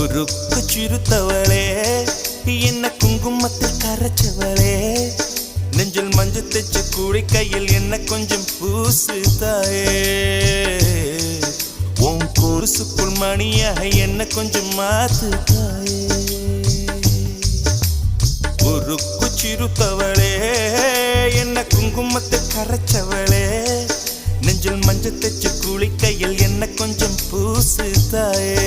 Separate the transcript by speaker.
Speaker 1: சிறுத்தவளே என்ன குங்குமத்தில் கரைச்சவளே. நெஞ்சில் மஞ்சள் தைச்சு கூடை கையில் என்ன கொஞ்சம் பூசு தாயே உன் கொலுசுக்குள் மணியாக என்ன கொஞ்சம் மாத்து தாயே உருக்கு சிறுத்தவளே என்ன குங்குமத்தை கரைச்சவளே. நெஞ்சில் மஞ்சள் தைச்சு கையில் என்ன கொஞ்சம் பூசு தாயே